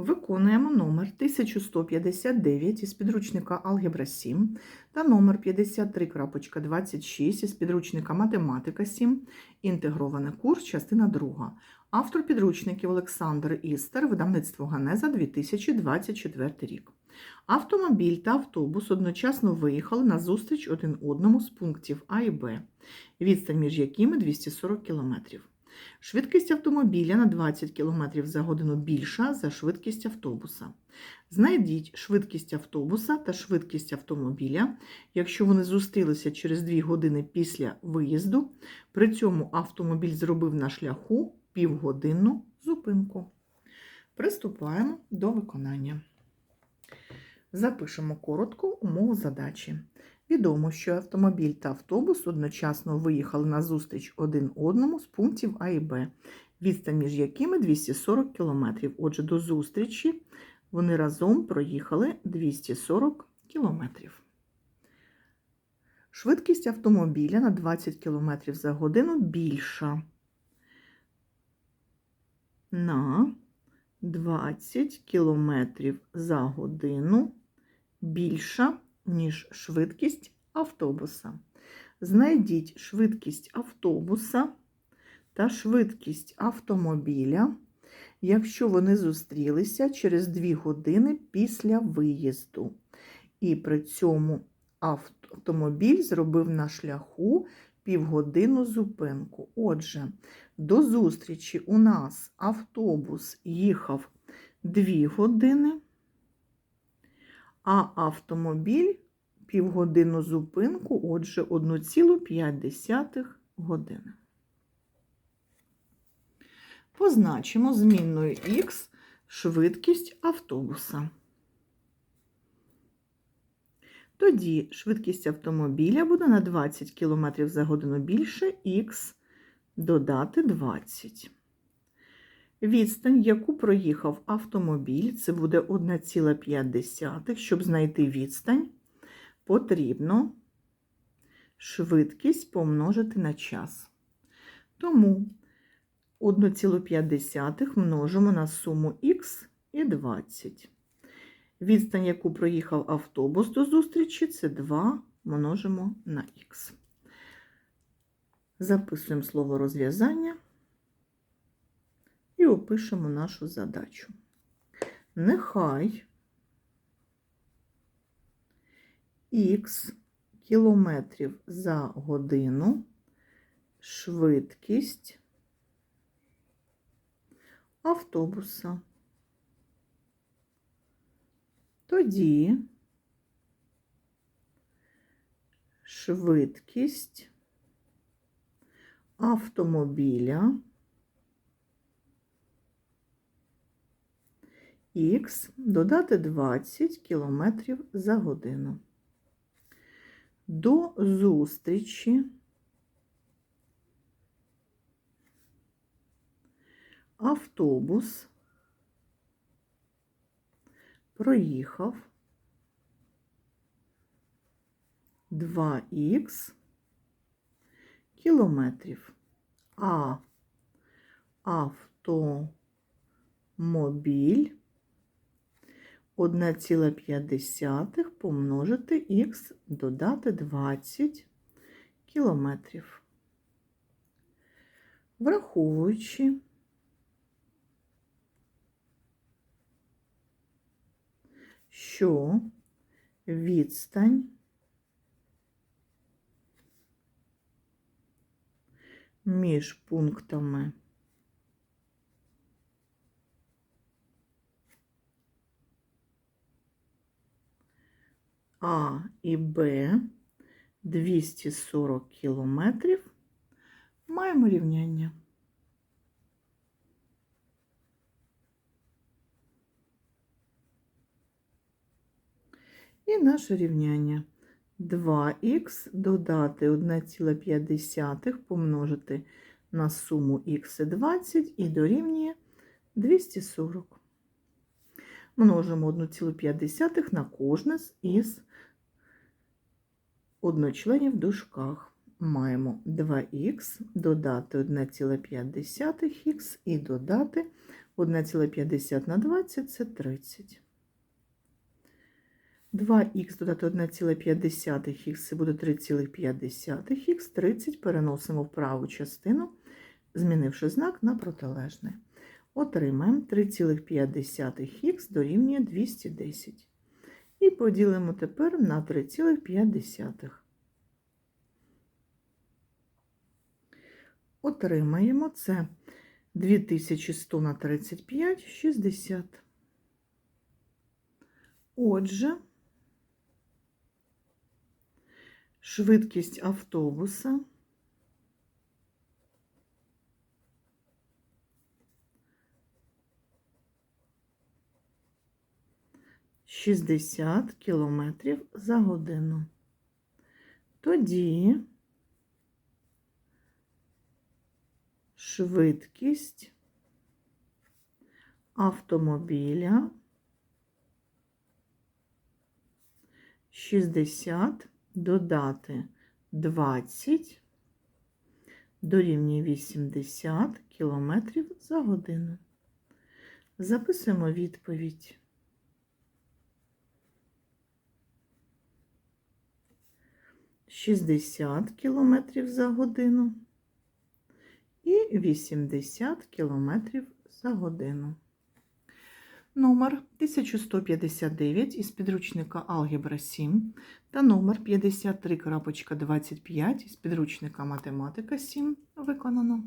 Виконуємо номер 1159 із підручника Алгебра 7 та номер 53.26 із підручника Математика 7, інтегрований курс, частина 2. Автор підручників Олександр Істер, видавництво Ганеза 2024 рік. Автомобіль та автобус одночасно виїхали на зустріч один одному з пунктів А і Б, відстань між якими 240 км. Швидкість автомобіля на 20 км за годину більша за швидкість автобуса. Знайдіть швидкість автобуса та швидкість автомобіля, якщо вони зустрілися через 2 години після виїзду. При цьому автомобіль зробив на шляху півгодинну зупинку. Приступаємо до виконання. Запишемо коротко умову задачі. Відомо, що автомобіль та автобус одночасно виїхали на зустріч один одному з пунктів А і Б, відстань між якими 240 км. Отже, до зустрічі вони разом проїхали 240 км. Швидкість автомобіля на 20 км за годину більша. На 20 км за годину більша ніж швидкість автобуса. Знайдіть швидкість автобуса та швидкість автомобіля, якщо вони зустрілися через 2 години після виїзду. І при цьому автомобіль зробив на шляху півгодину зупинку. Отже, до зустрічі у нас автобус їхав 2 години а автомобіль півгодину зупинку, отже, 1,5 години. Позначимо змінною Х швидкість автобуса. Тоді швидкість автомобіля буде на 20 км за годину більше Х додати 20. Відстань, яку проїхав автомобіль, це буде 1,5. Щоб знайти відстань, потрібно швидкість помножити на час. Тому 1,5 множимо на суму х і 20. Відстань, яку проїхав автобус до зустрічі, це 2 множимо на х. Записуємо слово розв'язання і опишемо нашу задачу. Нехай х кілометрів за годину швидкість автобуса. Тоді швидкість автомобіля х додати 20 км за годину. До зустрічі автобус проїхав 2х кілометрів, а автомобіль 1,5 помножити х додати 20 кілометрів. Враховуючи, що відстань між пунктами А і Б 240 кілометрів, маємо рівняння. І наше рівняння. 2х додати 1,5 помножити на суму х і 20 і дорівнює 240 множимо 1,5 на кожне із одночленів в дужках. Маємо 2х, додати 1,5х і додати 1,50 на 20 це 30. 2х додати 1,5х це буде 3,5х. 30 переносимо в праву частину, змінивши знак на протилежний. Отримаємо 3,5х дорівнює 210. І поділимо тепер на 3,5. Отримаємо це 2100 на 35 – 60. Отже, швидкість автобуса шістдесят кілометрів за годину. Тоді швидкість автомобіля 60 додати 20 дорівнює 80 кілометрів за годину. Записуємо відповідь. Шістдесят км за годину і 80 км за годину. Номер 1159 із підручника Алгебра 7 та номер 53.25 із підручника Математика 7 виконано.